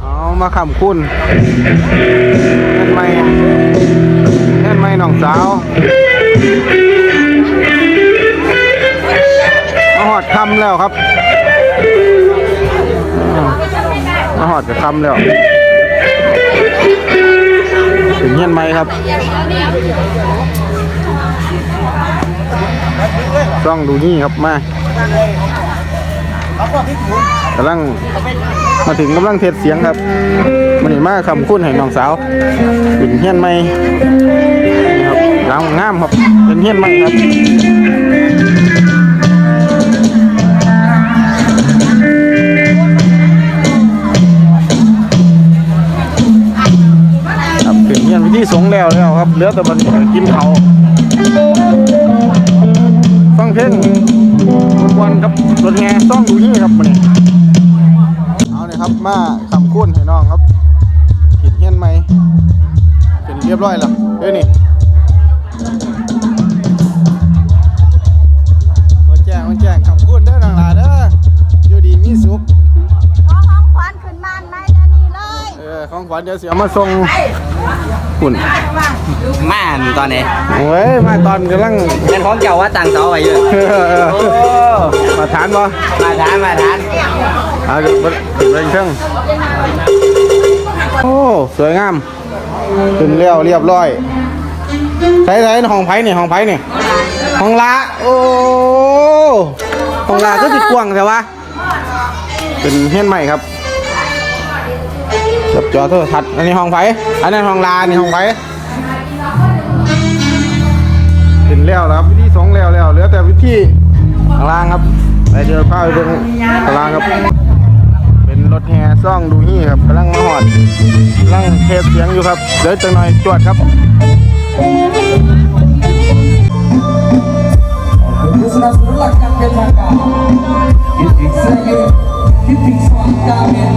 เอามาขำคุณเงินไม่เงินไม่น้องสาวมาหอดคำแล้วครับมาหอดจะคำแล้วถึงเงินไหมครับต้องดูนี่ครับมา กำลังมาถึงกำลังเทสเสียงครับมันนี่มาคำคุ้นให้น้องสาวเป็นเฮียนใหม่นี่ครับหลังงามครับเป็นเฮียนใหม่ครับครับเป็นเฮียนวิธีสงแล้วแล้วครับเหลือแต่มันกินเขาฟังเพลง วันครับรถแห่ต้องดูนี่ครับมันนี่เอาเลยครับมาคำคุ้นให้น้องครับขีดเฮียนไหมเป็นเรียบร้อยแล้วเด้อนี่มาแจ้งมาแจ้งคำคุ้นเด้อน้องหลาเด้ออยู่ดีมีสุขขอของขวัญขึ้นบ้านไหมเดี๋ยวนี้เลยเออของขวัญเดี๋ยวเสียมาส่ง คุณม่านตอนนี้โอ้ยมาตอนกำลังเป็นของเจ้าว่าต่างเสาไว้เยอะเออเออโอ้มาทานบ่มาทานมาทานเอาเดี๋ยวเดี๋ยวเร่งเครื่องโอ้สวยงามถึงเรียวเรียบร้อยใช้ใช้ห้องไผ่เนี่ยห้องไผ่เนี่ยห้องละโอ้ห้องละก็ติดกว้างแต่ว่าเป็นเฮียนใหม่ครับ จับจอโทรทัศน์อันนี้ห้องไผ่อันนั้นห้องลานนี้ห้องไผ่เป็นแล้วแล้วครับวิธีสองแล้วแล้วเหลือแต่วิธีข้างล่างครับไปเจอข้าวไปเบิ่งข้างล่างครับ เป็นรถแห่ซ่องดูนี่ครับกำลังมาหอดกำลังเทสเสียงอยู่ครับเดี๋ยวจะหน่อยจวดครับผู้สนับสนุนหลักการเป็นทางการคิดถึงเสื้อยืดคิดถึงสว่างกาเมน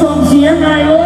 ส่งเสียงไงโอ้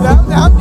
แหลมแหลม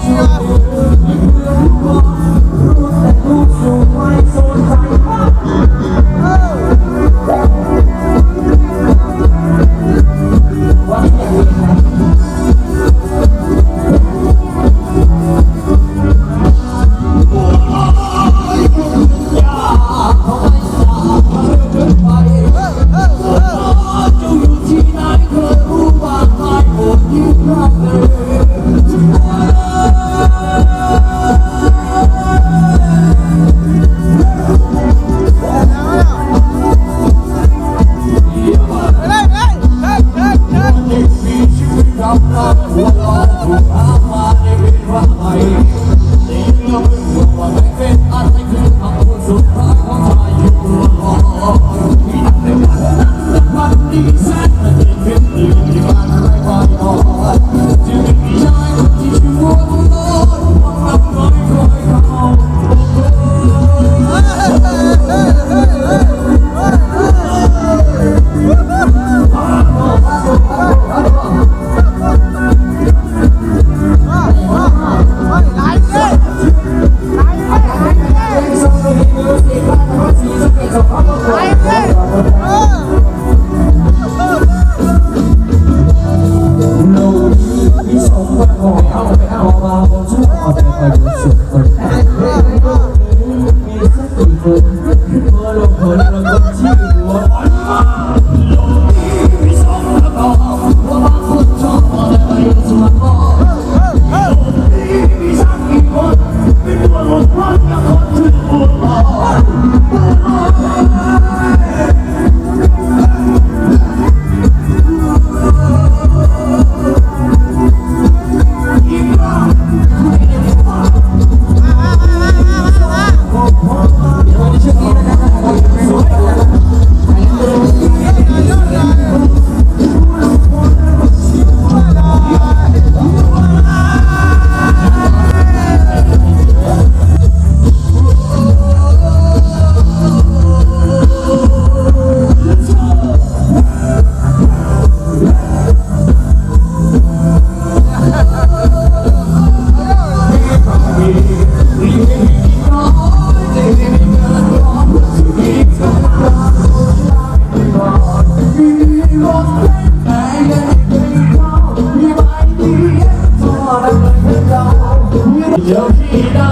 เ Yo, he died.